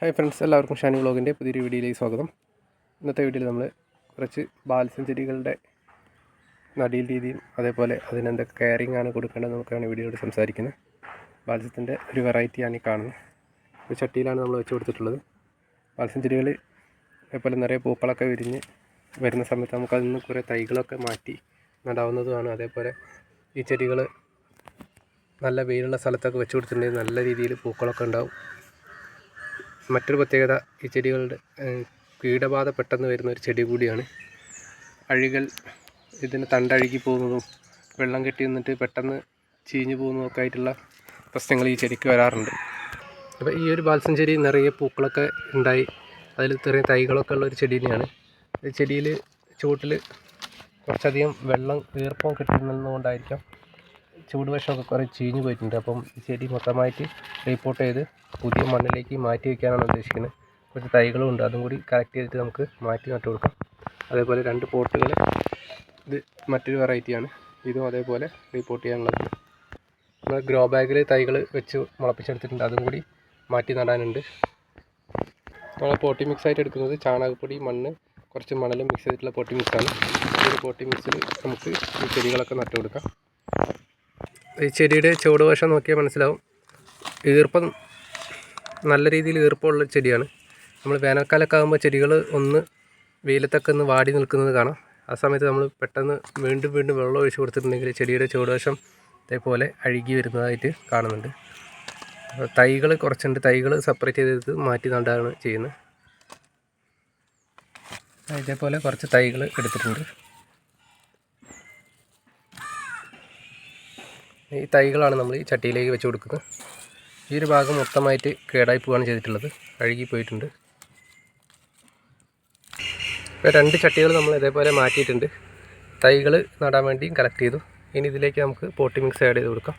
Hi friends എല്ലാവർക്കും ഷാനി വ്ളോഗിന്റെ പുതിയൊരു വീഡിയോയിലേക്ക് സ്വാഗതം. ഇന്നത്തെ വീഡിയോയിൽ നമ്മൾ കുറച്ച് ബാൽസ്യം ചെടികളുടെ നടീൽ രീതിയും അതേപോലെ അതിനെന്തൊക്കെ കെയറിങ് ആണ് കൊടുക്കേണ്ടത് നമുക്കാണ് വീഡിയോയോട് സംസാരിക്കുന്നത്. ബാൽസ്യത്തിന്റെ ഒരു വെറൈറ്റിയാണ് ഈ കാണുന്നത്. ഒരു ചട്ടിയിലാണ് നമ്മൾ വെച്ച് കൊടുത്തിട്ടുള്ളത്. ബാൽസ്യം ചെടികൾ അതേപോലെ നിറയെ പൂക്കളൊക്കെ വിരിഞ്ഞ് വരുന്ന സമയത്ത് നമുക്ക് അതിൽ നിന്ന് കുറേ തൈകളൊക്കെ മാറ്റി നടാവുന്നതുമാണ്. അതേപോലെ ഈ ചെടികൾ നല്ല വെയിലുള്ള സ്ഥലത്തൊക്കെ വെച്ച് കൊടുത്തിട്ടുണ്ടെങ്കിൽ നല്ല രീതിയിൽ പൂക്കളൊക്കെ ഉണ്ടാവും. മറ്റൊരു പ്രത്യേകത ഈ ചെടികളുടെ കീടബാധ പെട്ടെന്ന് വരുന്ന ഒരു ചെടി കൂടിയാണ്. അഴുകൽ ഇതിന് തണ്ടഴുകി പോകുന്നതും വെള്ളം കെട്ടി നിന്നിട്ട് പെട്ടെന്ന് ചീഞ്ഞു പോകുന്നതൊക്കെ ആയിട്ടുള്ള പ്രശ്നങ്ങൾ ഈ ചെടിക്ക് വരാറുണ്ട്. അപ്പോൾ ഈ ഒരു ബാൽസം ചെടി നിറയെ പൂക്കളൊക്കെ ഉണ്ടായി. അതിൽ ചെറിയ തൈകളൊക്കെ ഉള്ള ഒരു ചെടി തന്നെയാണ്. ചെടിയിൽ ചുവട്ടിൽ കുറച്ചധികം വെള്ളം ഈർപ്പം കിട്ടുന്നതുകൊണ്ടായിരിക്കാം ചൂട് വശമൊക്കെ കുറേ ചീഞ്ഞു പോയിട്ടുണ്ട്. അപ്പം ഈ ചെടി മൊത്തമായിട്ട് റീപ്പോർട്ട് ചെയ്ത് പുതിയ മണ്ണിലേക്ക് മാറ്റി വയ്ക്കാനാണ് ഉദ്ദേശിക്കുന്നത്. കുറച്ച് തൈകളും ഉണ്ട്. അതും കൂടി കളക്ട് ചെയ്തിട്ട് നമുക്ക് മാറ്റി നട്ടു കൊടുക്കാം. അതേപോലെ രണ്ട് പോട്ടുകൾ. ഇത് മറ്റൊരു വെറൈറ്റിയാണ് ഇതും അതേപോലെ റീപ്പോർട്ട് ചെയ്യാനുള്ളത്. നമ്മൾ ഗ്രോ ബാഗിൽ തൈകൾ വെച്ച് മുളപ്പിച്ചെടുത്തിട്ടുണ്ട്. അതും കൂടി മാറ്റി നടാനുണ്ട്. നമ്മൾ പോട്ടി മിക്സ് ആയിട്ട് എടുക്കുന്നത് ചാണകപ്പൊടി മണ്ണ് കുറച്ച് മണലും മിക്സ് ചെയ്തിട്ടുള്ള പോട്ടി മിക്സാണ് ഈ പോട്ടി മിക്സിൽ നമുക്ക് ഈ ചെടികളൊക്കെ നട്ടു കൊടുക്കാം. ഈ ചെടിയുടെ ചുവട് വശം നോക്കിയാൽ മനസ്സിലാവും. ഈർപ്പം നല്ല രീതിയിൽ ഈർപ്പമുള്ള ചെടിയാണ്. നമ്മൾ വേനൽക്കാലമൊക്കെ ആകുമ്പോൾ ചെടികൾ ഒന്ന് വെയിലത്തൊക്കെ ഒന്ന് വാടി നിൽക്കുന്നത് കാണാം. ആ സമയത്ത് നമ്മൾ പെട്ടെന്ന് വീണ്ടും വീണ്ടും വെള്ളം ഒഴിച്ച് കൊടുത്തിട്ടുണ്ടെങ്കിൽ ചെടിയുടെ ചുവടുവശം ഇതേപോലെ അഴുകി വരുന്നതായിട്ട് കാണുന്നുണ്ട്. അപ്പോൾ തൈകൾ കുറച്ചുണ്ട്. തൈകൾ സെപ്പറേറ്റ് ചെയ്തെടുത്ത് മാറ്റി നടാണ് ചെയ്യുന്നത്. ഇതേപോലെ കുറച്ച് തൈകൾ എടുത്തിട്ടുണ്ട്. ഈ തൈകളാണ് നമ്മൾ ഈ ചട്ടിയിലേക്ക് വെച്ച് കൊടുക്കുന്നത്. ഈ ഒരു ഭാഗം മൊത്തമായിട്ട് കേടായി പോവുകയാണ് ചെയ്തിട്ടുള്ളത്. കഴുകി പോയിട്ടുണ്ട്. ഇപ്പോൾ രണ്ട് ചട്ടികൾ നമ്മൾ ഇതേപോലെ മാറ്റിയിട്ടുണ്ട്. തൈകൾ നടാൻ വേണ്ടിയും കളക്ട് ചെയ്തു. ഇനി ഇതിലേക്ക് നമുക്ക് പോട്ടി മിക്സ് ആഡ് ചെയ്ത് കൊടുക്കാം.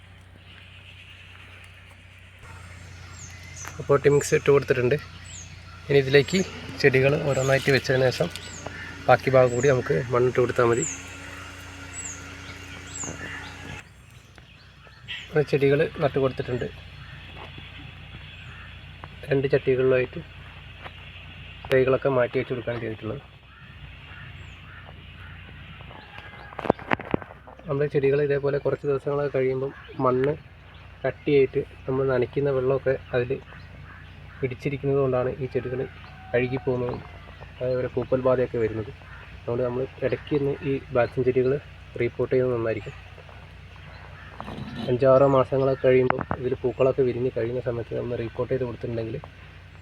പോട്ടി മിക്സ് ഇട്ട് കൊടുത്തിട്ടുണ്ട്. ഇനി ഇതിലേക്ക് ചെടികൾ ഓരോന്നായിട്ട് വെച്ചതിന് ശേഷം ബാക്കി ഭാഗം കൂടി നമുക്ക് മണ്ണിട്ട് കൊടുത്താൽ മതി. ചെടികൾ നട്ടു കൊടുത്തിട്ടുണ്ട്. രണ്ട് ചട്ടികളിലായിട്ട് തൈകളൊക്കെ മാറ്റി വെച്ച് കൊടുക്കാൻ ചെയ്തിട്ടുള്ളത്. നമ്മുടെ ചെടികൾ ഇതേപോലെ കുറച്ച് ദിവസങ്ങളൊക്കെ കഴിയുമ്പം മണ്ണ് കട്ടിയായിട്ട് നമ്മൾ നനയ്ക്കുന്ന വെള്ളമൊക്കെ അതിൽ പിടിച്ചിരിക്കുന്നത് കൊണ്ടാണ് ഈ ചെടികൾ കഴുകിപ്പോകുന്നതും അതേപോലെ പൂപ്പൽ ബാധയൊക്കെ വരുന്നത്. അതുകൊണ്ട് നമ്മൾ ഇടയ്ക്ക് ഈ ബാൽസം ചെടികൾ റീപ്പോർട്ട് ചെയ്യുന്നത് നന്നായിരിക്കും. അഞ്ചാറോ മാസങ്ങളൊക്കെ കഴിയുമ്പോൾ ഇതിൽ പൂക്കളൊക്കെ വിരിഞ്ഞ് കഴിയുന്ന സമയത്ത് നമ്മൾ റിപ്പോർട്ട് ചെയ്ത് കൊടുത്തിട്ടുണ്ടെങ്കിൽ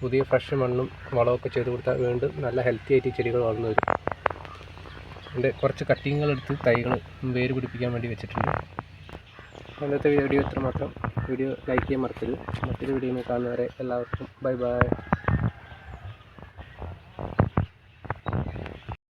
പുതിയ ഫ്രഷ് മണ്ണും വളമൊക്കെ ചെയ്ത് കൊടുത്താൽ വീണ്ടും നല്ല ഹെൽത്തി ആയിട്ട് ചെടികൾ വളർന്നു വരും. എന്റെ കുറച്ച് കട്ടിങ്ങുകൾ എടുത്ത് തൈകൾ വേര് പിടിപ്പിക്കാൻ വേണ്ടി വെച്ചിട്ടുണ്ട്. ഇന്നത്തെ വീഡിയോ ഇത്ര മാത്രം വീഡിയോ ലൈക്ക് ചെയ്യാൻ മറക്കരുത്. മറ്റൊരു വീഡിയോ കാണുന്നവരെ എല്ലാവർക്കും ബൈ ബൈ